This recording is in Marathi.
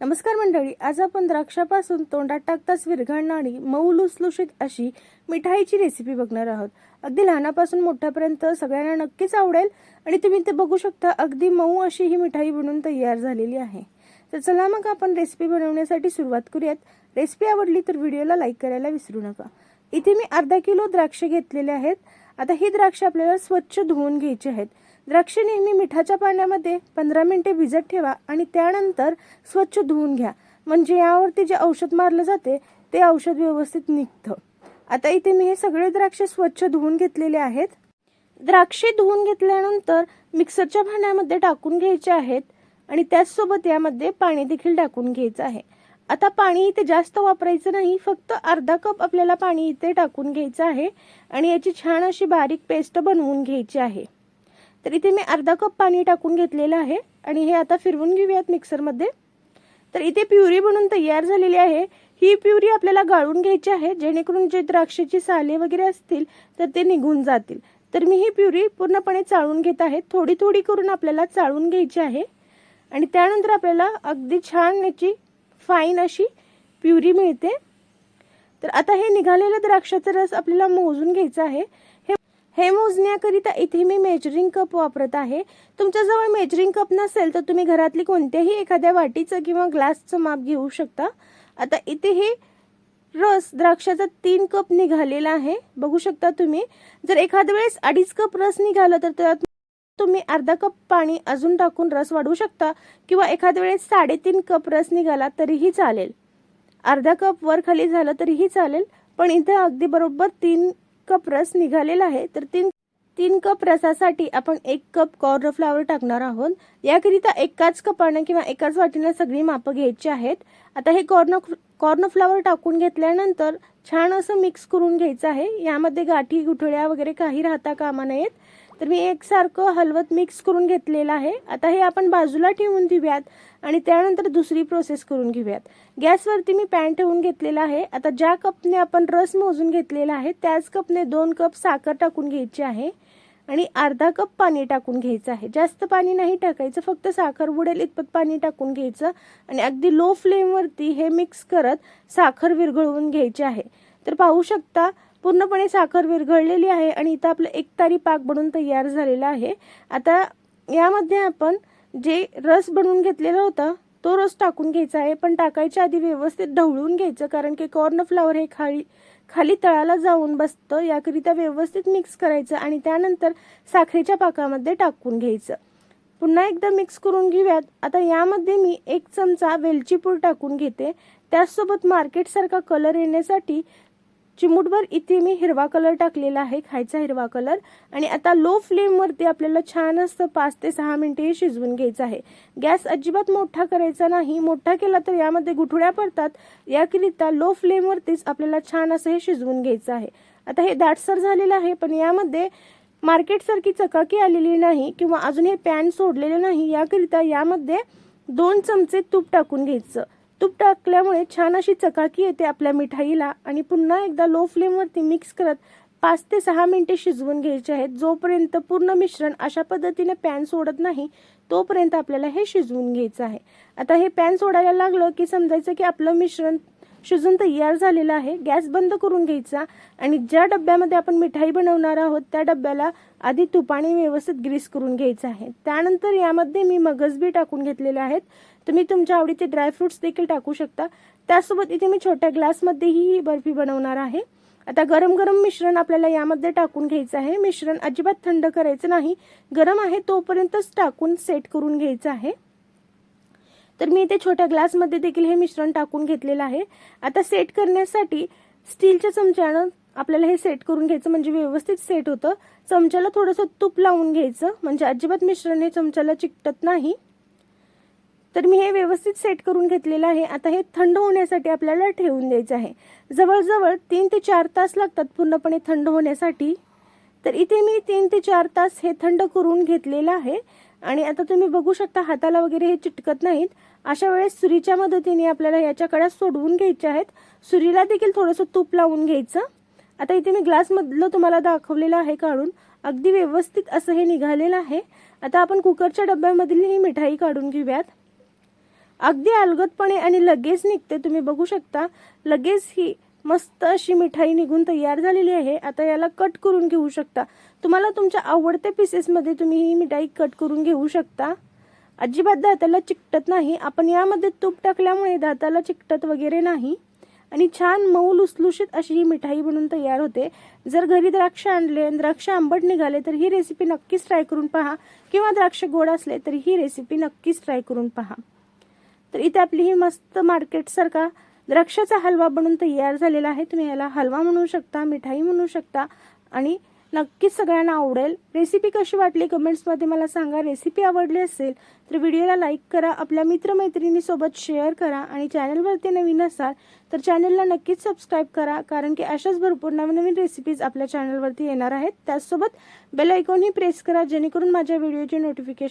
नमस्कार मंडळी आज आपण द्राक्षापासून तोंडात टाकताच विरघळणारी मऊ लुसलुशीत अशी मिठाईची रेसिपी बघणार आहोत. अगदी लहानापासून मोठ्यापर्यंत सगळ्यांना नक्कीच आवडेल आणि तुम्ही ते बघू शकता अगदी मऊ अशी ही मिठाई बनून तयार झालेली आहे. तर चला मग आपण रेसिपी बनवण्यासाठी सुरुवात करूयात. रेसिपी आवडली तर व्हिडिओला लाईक करायला विसरू नका. इथे मी अर्धा किलो द्राक्ष घेतलेले आहेत. आता ही द्राक्ष आपल्याला स्वच्छ धुवून घ्यायची आहेत. द्राक्ष नेहमी मिठाच्या पाण्यामध्ये पंधरा मिनिटे भिजत ठेवा आणि त्यानंतर स्वच्छ धुवून घ्या. म्हणजे यावरती जे औषध मारलं जाते ते औषध व्यवस्थित निघतं. आता इथे मी हे सगळे द्राक्ष स्वच्छ धुवून घेतलेले आहेत. द्राक्षे धुवून घेतल्यानंतर मिक्सरच्या भांड्यामध्ये टाकून घ्यायचे आहेत आणि त्याचसोबत यामध्ये पाणी देखील टाकून घ्यायचं आहे. आता पाणी इथे जास्त वापरायचं नाही फक्त अर्धा कप आपल्याला पाणी इथे टाकून घ्यायचं आहे आणि याची छान अशी बारीक पेस्ट बनवून घ्यायची आहे. तर इथे मी अर्धा कप पाणी टाकून घेतलेलं आहे आणि हे आता फिरवून घेऊयात मिक्सरमध्ये. तर इथे प्युरी बनून तयार झालेली आहे. ही प्युरी आपल्याला गाळून घ्यायची आहे जेणेकरून जे द्राक्षाची साले वगैरे असतील तर ते निघून जातील. तर मी ही प्युरी पूर्णपणे चाळून घेत आहे. थोडी थोडी करून आपल्याला चाळून घ्यायची आहे. आणि त्यानंतर आपल्याला अगदी छान याची फाईन अशी प्युरी मिळते. तर आता हे निघालेलं द्राक्षाचा रस आपल्याला मोजून घ्यायचा आहे. हे मोजण्याकरिता इथे मी मेजरिंग कप वापरत आहे. तुमच्याजवळ मेजरिंग कप नसेल तर तुम्ही घरातली कोणत्याही एखाद्या वाटीचं किंवा ग्लासचं माप घेऊ शकता. आता इथे हे रस द्राक्षाचा तीन कप निघालेला आहे. बघू शकता तुम्ही. जर एखाद्या वेळेस अडीच कप रस निघाला तर त्यात तुम्ही अर्धा कप पाणी अजून टाकून रस वाढवू शकता किंवा एखाद्या वेळेस साडेतीन कप रस निघाला तरीही चालेल. अर्धा कप वर खाली झालं तरीही चालेल. पण इथे अगदी बरोबर तीन कप रस निघालेला आहे तर तीन तीन कप रसासाठी आपण एक कप कॉर्नफ्लावर टाकणार आहोत. याकरिता एकाच कपानं किंवा एकाच वाटीनं सगळी मापं घ्यायची आहेत. आता हे कॉर्न कॉर्नफ्लावर टाकून घेतल्यानंतर छान असं मिक्स करून घ्यायचं आहे. यामध्ये गाठी गुठळ्या वगैरे काही राहता कामा नयेत. तर मी एकसारखं हलवत मिक्स करून घेतलेलं आहे. आता हे आपण बाजूला ठेवून घेऊयात आणि त्यानंतर दुसरी प्रोसेस करून घेऊयात. गॅसवरती मी पॅन ठेवून घेतलेला आहे. आता ज्या कपने आपण रस मोजून घेतलेला आहे त्याच कपने दोन कप साखर टाकून घ्यायची आहे आणि अर्धा कप पाणी टाकून घ्यायचं आहे. जास्त पाणी नाही टाकायचं फक्त साखर बुडेल इतपत पाणी टाकून घ्यायचं आणि अगदी लो फ्लेमवरती हे मिक्स करत साखर विरघळवून घ्यायची आहे. तर पाहू शकता पूर्णपणे साखर विरघळलेली आहे आणि इथं आपलं एकतारी पाक बनून तयार झालेला आहे. आता यामध्ये आपण जे रस बनवून घेतलेला होता तो रस टाकून घ्यायचा आहे पण टाकायच्या आधी व्यवस्थित ढवळून घ्यायचं कारण की कॉर्नफ्लॉवर हे खाली खाली तळाला जाऊन बसतं याकरिता व्यवस्थित मिक्स करायचं आणि त्यानंतर साखरेच्या पाकामध्ये टाकून घ्यायचं. पुन्हा एकदा मिक्स करून घेऊयात. आता यामध्ये मी एक चमचा वेलचीपूर टाकून घेते. त्याचसोबत मार्केटसारखा कलर येण्यासाठी चिमूटभर इथे मी हिरवा कलर टाकलेला आहे खायचा हिरवा कलर आणि आता लो फ्लेमवरती आपल्याला छान असं पाच ते सहा मिनिटे हे शिजवून घ्यायचं आहे. गॅस अजिबात मोठा करायचा नाही. मोठा केला तर यामध्ये गुठळ्या पडतात. याकरिता लो फ्लेमवरतीच आपल्याला छान असं हे शिजवून घ्यायचं आहे. आता हे दाटसर झालेलं आहे पण यामध्ये मार्केटसारखी चकाकी आलेली नाही किंवा अजून हे पॅन सोडलेलं नाही. याकरिता यामध्ये दोन चमचे तूप टाकून घ्यायचं. तूप टाकल्यामुळे छान अशी चकाकी येते आपल्या मिठाईला आणि पुन्हा एकदा लो फ्लेमवरती मिक्स करत पाच ते सहा मिनिटे शिजवून घ्यायचे आहेत. जोपर्यंत पूर्ण मिश्रण अशा पद्धतीने पॅन सोडत नाही तोपर्यंत आपल्याला हे शिजवून घ्यायचं आहे. आता हे पॅन सोडायला लागलं की समजायचं की आपलं मिश्रण शिजून तयार झालेलं आहे. गॅस बंद करून घ्यायचा आणि ज्या डब्यामध्ये आपण मिठाई बनवणार आहोत त्या डब्याला आधी तुपाने व्यवस्थित ग्रीस करून घ्यायचं आहे. त्यानंतर यामध्ये मी मगजबी टाकून घेतलेले आहेत. तुम्ही तुमच्या आवडीचे ड्रायफ्रुट्स देखील टाकू शकता. त्यासोबत इथे मी छोट्या ग्लासमध्येही ही बर्फी बनवणार आहे. आता गरम गरम मिश्रण आपल्याला यामध्ये टाकून घ्यायचं आहे. मिश्रण अजिबात थंड करायचं नाही. गरम आहे तोपर्यंतच टाकून सेट करून घ्यायचं आहे. तर मी इथे छोट्या ग्लासमध्ये देखील हे मिश्रण टाकून घेतलेलं आहे. आता सेट करण्यासाठी स्टीलच्या चमच्यानं आपल्याला हे सेट करून घ्यायचं म्हणजे व्यवस्थित सेट होतं. चमच्याला थोडंसं तूप लावून घ्यायचं म्हणजे अजिबात मिश्रण हे चमच्याला चिकटत नाही. तर मी हे व्यवस्थित सेट करून घेतलेलं आहे. आता हे थंड होण्यासाठी आपल्याला ठेवून द्यायचं आहे. जवळजवळ तीन ते चार तास लागतात पूर्णपणे थंड होण्यासाठी. तर इथे मी तीन ते चार तास हे थंड करून घेतलेलं आहे. आणि आता तुम्ही बघू शकता हाताला वगैरे हे चिटकत नाहीत. अशा वेळेस सुरीच्या मदतीने आपल्याला याच्या कड्या सोडवून घ्यायच्या आहेत. सुरीला देखील थोडंसं तूप लावून घ्यायचं. आता इथे मी ग्लासमधलं तुम्हाला दाखवलेलं आहे काढून. अगदी व्यवस्थित असं हे निघालेलं आहे. आता आपण कुकरच्या डब्यामधील ही मिठाई काढून घेऊयात. अगदी अलगदपणे आणि लगेच निघते. तुम्ही बघू शकता लगेच ही मस्त अशी मिठाई निघून तयार झालेली आहे. आता याला कट करून घेऊ शकता. तुम्हाला तुमच्या आवडत्या पीसेसमध्ये तुम्ही ही मिठाई कट करून घेऊ शकता. अजिबात दाताला चिकटत नाही. आपण यामध्ये तूप टाकल्यामुळे दाताला चिकटत वगैरे नाही. आणि छान मऊ लुसलुशीत अशी ही मिठाई बनून तयार होते. जर घरी द्राक्ष आणले आणि द्राक्ष आंबट निघाले तर ही रेसिपी नक्कीच ट्राय करून पहा. किंवा द्राक्ष गोड असले तर ही रेसिपी नक्कीच ट्राय करून पहा. तर इथे आपली ही मस्त मार्केटसारखा द्राक्षाचा हलवा बनून तयार झालेला आहे. तुम्ही याला हलवा म्हणू शकता मिठाई म्हणू शकता आणि नक्कीच सगळ्यांना आवडेल. रेसिपी कशी वाटली कमेंट्समध्ये मला सांगा. रेसिपी आवडली असेल तर व्हिडिओला लाईक करा. आपल्या मित्रमैत्रिणीसोबत शेअर करा आणि चॅनलवरती नवीन असाल तर चॅनलला नक्कीच सबस्क्राईब करा. कारण की अशाच भरपूर नवीन नवीन रेसिपीज आपल्या चॅनलवरती येणार आहेत. त्याचसोबत बेल आयकॉनही प्रेस करा जेणेकरून माझ्या व्हिडिओचे नोटिफिकेशन